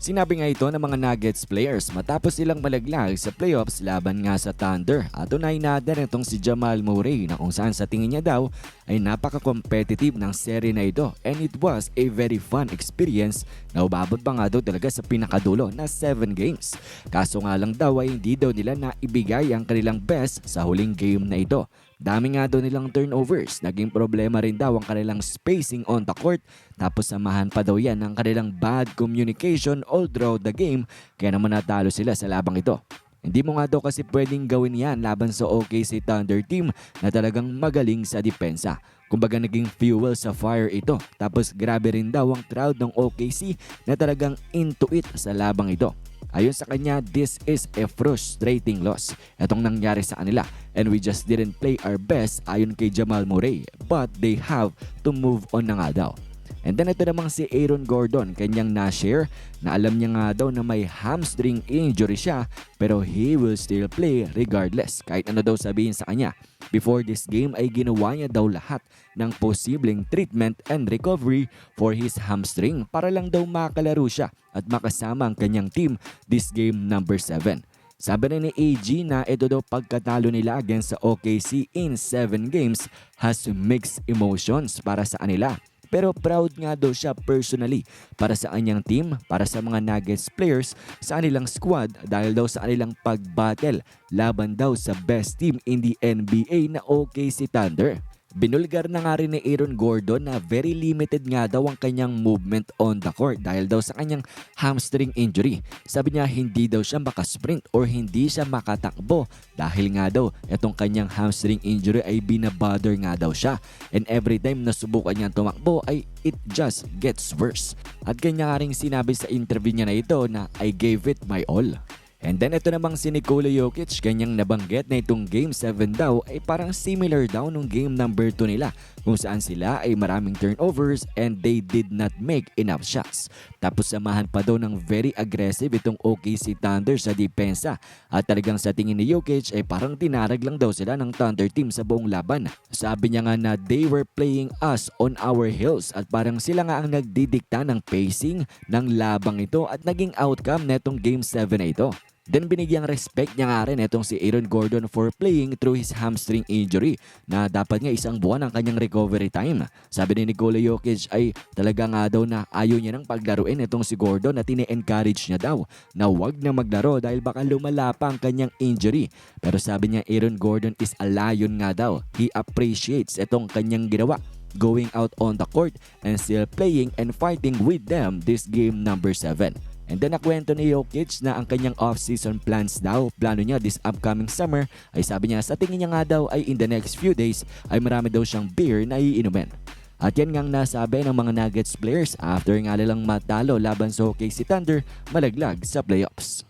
Sinabi nga ito ng mga Nuggets players matapos silang malaglag sa playoffs laban nga sa Thunder. At tunay na din itong si Jamal Murray na kung saan sa tingin niya daw ay napaka-competitive ng seri na ito and it was a very fun experience na umabot pa nga daw talaga sa pinakadulo na 7 games. Kaso nga lang daw ay hindi daw nila naibigay ang kanilang best sa huling game na ito. Dami nga daw nilang turnovers. Naging problema rin daw ang kanilang spacing on the court. Tapos samahan pa daw yan ng kanilang bad communication all throughout the game. Kaya naman natalo sila sa labang ito. Hindi mo nga daw kasi pwedeng gawin yan laban sa OKC Thunder team na talagang magaling sa depensa. Kumbaga naging fuel sa fire ito. Tapos grabe rin daw ang crowd ng OKC na talagang into it sa labang ito. Ayon sa kanya, this is a frustrating loss. Itong nangyari sa kanila and we just didn't play our best ayon kay Jamal Murray but they have to move on na nga daw. And then ito namang si Aaron Gordon, kanyang na-share na alam niya nga daw na may hamstring injury siya pero he will still play regardless kahit ano daw sabihin sa kanya. Before this game ay ginawa niya daw lahat ng posibleng treatment and recovery for his hamstring para lang daw makalaro siya at makasama ang kanyang team this game number 7. Sabi rin ni AG na ito daw pagkatalo nila against sa OKC in 7 games has mixed emotions para sa kanila. Pero proud nga daw siya personally para sa kanyang team, para sa mga Nuggets players, sa kanilang squad dahil daw sa kanilang pag-battle laban daw sa best team in the NBA na OKC Thunder. Binulgar na nga rin ni Aaron Gordon na very limited nga daw ang kanyang movement on the court dahil daw sa kanyang hamstring injury. Sabi niya hindi daw siya makasprint or hindi siya makatakbo dahil nga daw itong kanyang hamstring injury ay binabother nga daw siya. And every time na subukan niyang tumakbo ay it just gets worse. At kanya nga rin sinabi sa interview niya na ito na I gave it my all. And then ito namang si Nikola Jokic, kanyang nabanggit na itong Game 7 daw ay parang similar daw nung Game number 2 nila kung saan sila ay maraming turnovers and they did not make enough shots. Tapos samahan pa daw ng very aggressive itong OKC Thunder sa depensa at talagang sa tingin ni Jokic ay parang tinarag lang daw sila ng Thunder team sa buong laban. Sabi niya nga na they were playing us on our heels at parang sila nga ang nagdidikta ng pacing ng labang ito at naging outcome netong Game 7 na ito. Then binigyang respect niya nga rin itong si Aaron Gordon for playing through his hamstring injury na dapat nga isang buwan ang kanyang recovery time. Sabi ni Nikola Jokic ay talaga nga daw na ayaw niya nang paglaruin itong si Gordon at tine-encourage niya daw na wag na maglaro dahil baka lumala pa ang kanyang injury. Pero sabi niya Aaron Gordon is a lion nga daw. He appreciates itong kanyang ginawa going out on the court and still playing and fighting with them this game number 7. And then nakwento ni Jokic na ang kanyang off-season plans daw, plano niya this upcoming summer ay sabi niya sa tingin niya nga daw ay in the next few days ay marami daw siyang beer na iinumin. At yan ngang nasabi ng mga Nuggets players after nga nilang matalo laban sa OKC Thunder malaglag sa playoffs.